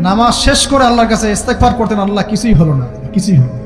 নামাজ শেষ করে আল্লাহর কাছে ইস্তেকফার করতেন আল্লাহ কিছুই হলো না কিছুই হলো।